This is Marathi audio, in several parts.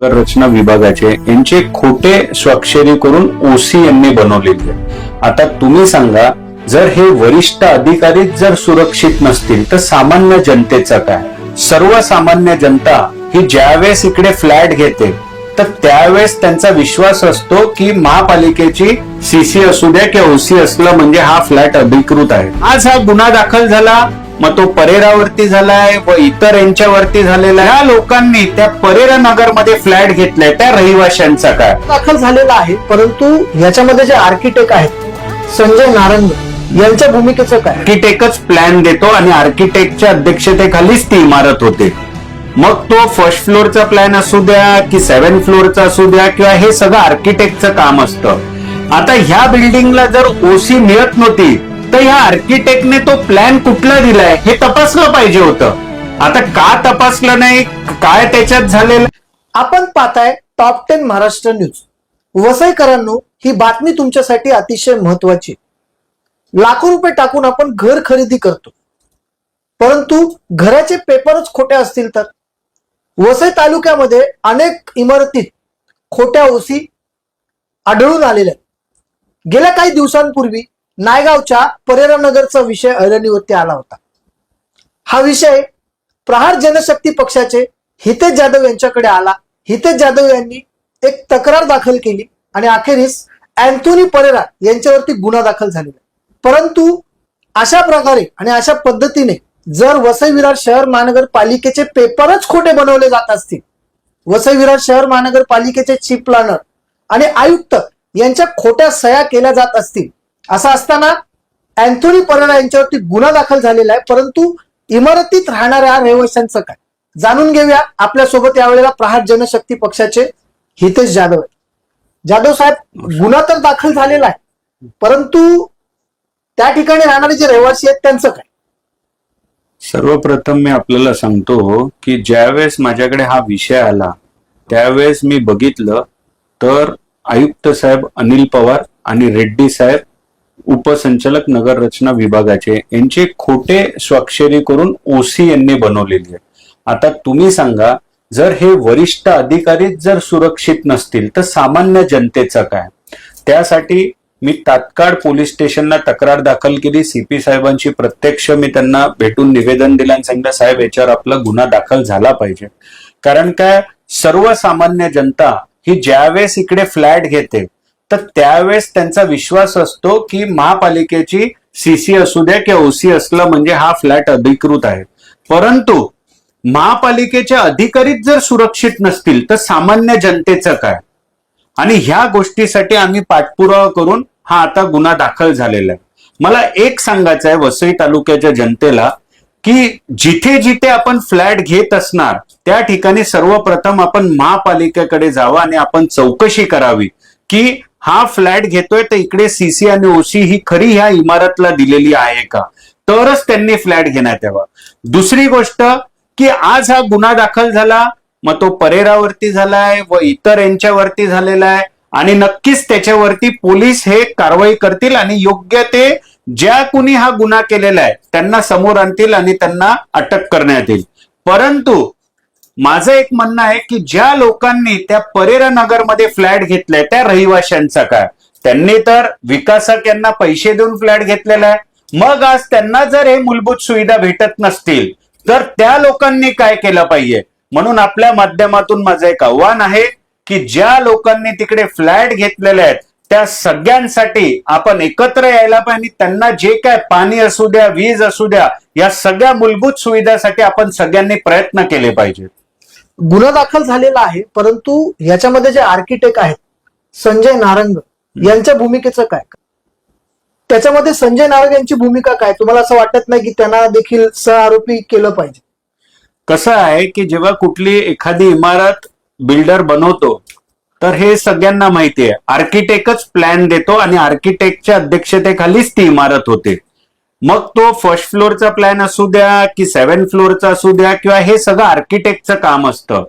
कर रचना विभागाचे यांचे खोटे स्वाक्षरी करून ओसी यांनी बनवलेले आहे. आता तुम्ही सांगा जर हे वरिष्ठ अधिकारी जर सुरक्षित नसतील तर सामान्य जनतेचा काय सर्वसामान्य जनता ही ज्यावेळेस इकडे फ्लॅट घेते तर त्यावेळेस त्यांचा विश्वास असतो की महापालिकेची सीसी असू द्या किंवा ओसी असलं म्हणजे हा फ्लॅट अधिकृत आहे आज हा गुन्हा दाखल झाला मग तो परेरावरती झालाय व इतर यांच्यावरती झालेला आहे. या लोकांनी त्या परेरा नगरमध्ये फ्लॅट घेतलाय त्या रहिवाशांचा काय दाखल झालेला आहे परंतु याच्यामध्ये जे आर्किटेक्ट आहेत संजय नारंग यांच्या भूमिकेचं काय? आर्किटेक्टच प्लॅन देतो आणि आर्किटेक्टच्या अध्यक्षतेखालीच ती इमारत होते. मग तो फर्स्ट फ्लोअरचा प्लॅन असू द्या की सेव्हन फ्लोअरचा असू द्या किंवा हे सगळं आर्किटेक्टचं काम असतं. आता ह्या बिल्डिंगला जर ओसी मिळत नव्हती तर ह्या आर्किटेक्टने तो प्लॅन कुठला दिलाय हे तपासलं पाहिजे होतं. आता का तपासलं नाही? काय त्याच्यात झालेलं? आपण पाहताय टॉप टेन महाराष्ट्र न्यूज वसईकरांनो ही बातमी तुमच्यासाठी अतिशय महत्वाची. लाखो रुपये टाकून आपण घर खरेदी करतो. परंतु घराचे पेपरच खोटे असतील तर? वसई तालुक्यामध्ये अनेक इमारतीत खोट्या ओसी आढळून आलेल्या गेल्या काही दिवसांपूर्वी नायगावच्या परेरानगरचा विषय ऐरणीवरती आला होता. हा विषय प्रहार जनशक्ती पक्षाचे हितेश जाधव यांच्याकडे आला. हितेश जाधव यांनी एक तक्रार दाखल केली आणि अखेरीस अँथोनी परेरा यांच्यावरती गुन्हा दाखल झालेला परंतु अशा प्रकारे आणि अशा पद्धतीने जर वसई विरार शहर महानगरपालिकेचे पेपरच खोटे बनवले जात असतील वसई विरार शहर महानगरपालिकेचे चीफ प्लॅनर आणि आयुक्त यांच्या खोट्या सह्या केल्या जात असतील असं असताना अँथोनी परेरा यांच्यावरती गुन्हा दाखल झालेला आहे. परंतु इमारतीत राहणाऱ्या रहिवाशांचं काय? जाणून घेऊया. आपल्यासोबत यावेळेला प्रहार जनशक्ती पक्षाचे हितेश जाधव आहेत. जाधव साहेब गुन्हा तर दाखल झालेला आहे. परंतु त्या ठिकाणी राहणारे जे रहिवासी आहेत त्यांचं काय? सर्वप्रथम मी आपल्याला सांगतो की ज्यावेळेस माझ्याकडे हा विषय आला त्यावेळेस मी बघितलं तर आयुक्त साहेब अनिल पवार आणि रेड्डी साहेब उपसंचालक नगर रचना विभागाचे यांचे खोटे स्वाक्षरी करून ओसी यांनी बनवलेली आहे. आता तुम्ही सांगा जर हे वरिष्ठ अधिकारी जर सुरक्षित नसतील तर सामान्य जनतेचं काय? त्यासाठी मी तात्काळ पोलीस स्टेशनला तक्रार दाखल केली. सीपी साहेबांची प्रत्यक्ष मी त्यांना भेटून निवेदन दिलं आणि सांगितलं साहेब याच्यावर आपला गुन्हा दाखल झाला पाहिजे. कारण काय? सर्वसामान्य जनता ही ज्यावेळेस इकडे फ्लॅट घेते तर त्यावेळेस त्यांचा विश्वास असतो की महापालिकेची सीसी असू द्या किंवा ओसी असलं म्हणजे हा फ्लॅट अधिकृत आहे. परंतु महापालिकेचे अधिकारीच जर सुरक्षित नसतील तर सामान्य जनतेचं काय? आणि ह्या गोष्टीसाठी आम्ही पाठपुरावा करून हा आता गुन्हा दाखल झालेला आहे. मला एक सांगायचं आहे वसई तालुक्याच्या जनतेला की जिथे जिथे आपण फ्लॅट घेत असणार त्या ठिकाणी सर्वप्रथम आपण महापालिकेकडे जावं आणि आपण चौकशी करावी की हा फ्लॅट घेतोय तर इकडे सीसी आणि ओसी ही खरी ह्या इमारतला दिलेली आहे का? तरच त्यांनी फ्लॅट घेण्यात यावा. दुसरी गोष्ट की आज हा गुन्हा दाखल झाला मग तो परेरावरती झालाय व इतर यांच्यावरती झालेला आहे आणि नक्कीच त्याच्यावरती पोलीस हे कारवाई करतील आणि योग्य ते ज्या कुणी हा गुन्हा केलेला आहे त्यांना समोर आणतील आणि त्यांना अटक करण्यात येईल. परंतु माझं एक म्हणणं आहे की ज्या लोकांनी त्या परेरा नगरमध्ये फ्लॅट घेतलाय त्या रहिवाशांचा काय त्यांनी तर विकासक यांना पैसे देऊन फ्लॅट घेतलेला आहे. मग आज त्यांना जर हे मूलभूत सुविधा भेटत नसतील तर त्या लोकांनी काय केलं पाहिजे? म्हणून आपल्या माध्यमातून माझं एक आव्हान आहे की ज्या लोकांनी तिकडे फ्लॅट घेतलेले आहेत त्या सगळ्यांसाठी आपण एकत्र यायला पाहिजे आणि त्यांना जे काय पाणी असू द्या वीज असू द्या या सगळ्या मूलभूत सुविधासाठी आपण सगळ्यांनी प्रयत्न केले पाहिजेत. गुन्हा दाखल झालेला आहे परंतु याच्यामध्ये जे आर्किटेक्ट आहेत संजय नारंग यांच्या भूमिकेचं काय? त्याच्यामध्ये संजय नारंग यांची भूमिका काय? तुम्हाला असं वाटत नाही की त्यांना देखील सह आरोपी केलं पाहिजे? कसं आहे की जेव्हा कुठली एखादी इमारत बिल्डर बनवतो तर हे सगळ्यांना माहिती आहे. आर्किटेक्टच प्लॅन देतो आणि आर्किटेक्टच्या अध्यक्षतेखालीच ती इमारत होते. मग तो फर्स्ट फ्लोअरचा प्लॅन असू द्या की सेव्हन फ्लोअरचा असू द्या किंवा हे सगळं आर्किटेक्टचं काम असतं.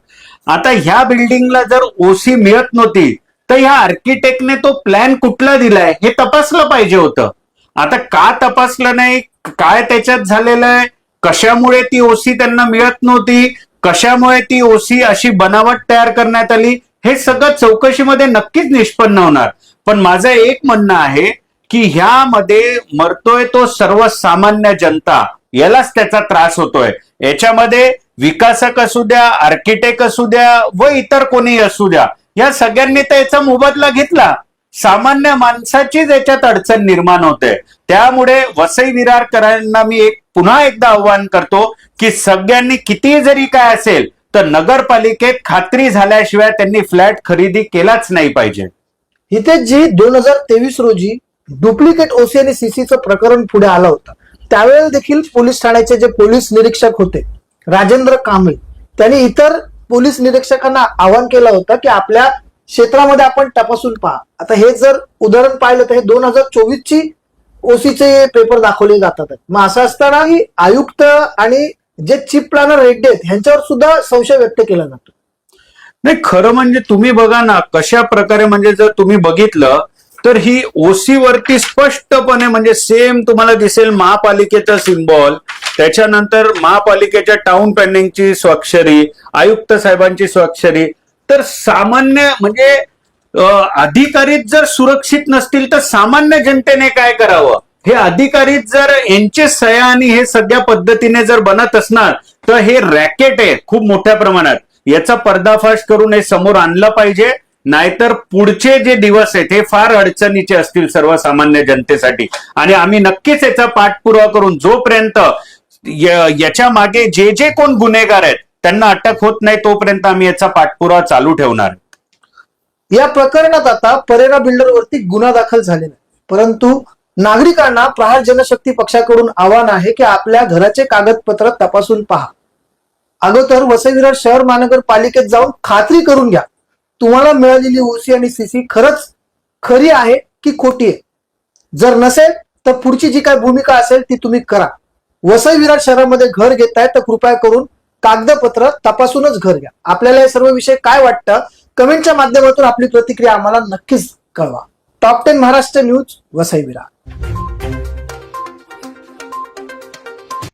आता ह्या बिल्डिंगला जर ओसी मिळत नव्हती तर ह्या आर्किटेक्टने तो प्लॅन कुठला दिलाय हे तपासलं पाहिजे होतं. आता का तपासलं नाही? काय त्याच्यात झालेलं आहे? कशामुळे ती ओसी त्यांना मिळत नव्हती? कशामुळे ती ओसी अशी बनावट तयार करण्यात आली? हे सगळं चौकशीमध्ये नक्कीच निष्पन्न होणार. पण माझं एक म्हणणं आहे की ह्यामध्ये मरतोय तो सर्वसामान्य जनता यालाच त्याचा त्रास होतोय. याच्यामध्ये विकासक असू द्या आर्किटेक्ट असू द्या व इतर कोणी असू द्या या सगळ्यांनी तर याचा मोबदला घेतला. सामान्य माणसाचीच याच्यात अडचण निर्माण होते. त्यामुळे वसई विरारकरांना मी एक पुन्हा एकदा आव्हान करतो की सगळ्यांनी किती जरी काय असेल तर नगरपालिकेत खात्री झाल्याशिवाय त्यांनी फ्लॅट खरेदी केलाच नाही पाहिजे. इथे जी दोन हजार तेवीस रोजी डुप्लिकेट ओसी आणि सीसीचं प्रकरण पुढे आलं होतं. त्यावेळेला देखील पोलीस ठाण्याचे जे पोलीस निरीक्षक होते राजेंद्र कांबळे त्यांनी इतर पोलीस निरीक्षकांना आवाहन केलं होतं की आपल्या क्षेत्रामध्ये आपण तपासून पहा. आता हे जर उदाहरण पाहिलं तर हे दोन हजार चोवीस ची ओसीचे पेपर दाखवले जातात. मग असं असताना ही आयुक्त आणि जे चीफ प्लॅनर रेड्डी आहेत ह्यांच्यावर सुद्धा संशय व्यक्त केला जातो. नाही खरं म्हणजे तुम्ही बघा ना कशा प्रकारे म्हणजे जर तुम्ही बघितलं तर ही ओसी वरती स्पष्टपणे म्हणजे सेम तुम्हाला दिसेल महापालिकेचा सिम्बॉल त्याच्यानंतर महापालिकेच्या टाउन पेंडिंगची स्वाक्षरी आयुक्त साहेबांची स्वाक्षरी. तर सामान्य म्हणजे अधिकारीच जर सुरक्षित नसतील तर सामान्य जनतेने काय करावं? हे अधिकारी जर यांचे सह्या आणि हे सगळ्या पद्धतीने जर बनत असणार तर हे रॅकेट आहे खूप मोठ्या प्रमाणात. याचा पर्दाफाश करून हे समोर आणलं पाहिजे. नाहीतर पुढचे जे दिवस आहेत हे फार अडचणीचे असतील सर्वसामान्य जनतेसाठी. आणि आम्ही नक्कीच याचा पाठपुरावा करून जोपर्यंत याच्या मागे जे जे कोण गुन्हेगार आहेत त्यांना अटक होत नाही तोपर्यंत आम्ही याचा पाठपुरावा चालू ठेवणार. या प्रकरणात आता परेरा बिल्डरवरती गुन्हा दाखल झालेला आहे. परंतु नागरिकांना प्रहार जनशक्ती पक्षाकडून आव्हान आहे की आपल्या घराचे कागदपत्र तपासून पहा. अगोदर वसई विरार शहर महानगरपालिकेत जाऊन खात्री करून घ्या. तुम्हाला मिळालेली ओसी आणि सीसी खरंच खरी आहे की खोटी आहे? जर नसेल तर पुढची जी काय भूमिका असेल ती तुम्ही करा. वसई विराट शहरामध्ये घर घेताय तर कृपया करून कागदपत्र तपासूनच घर घ्या. आपल्याला हे सर्व विषय काय वाटतं? कमेंटच्या माध्यमातून आपली प्रतिक्रिया आम्हाला नक्कीच कळवा. Top ten Maharashtra news Vasai Virar.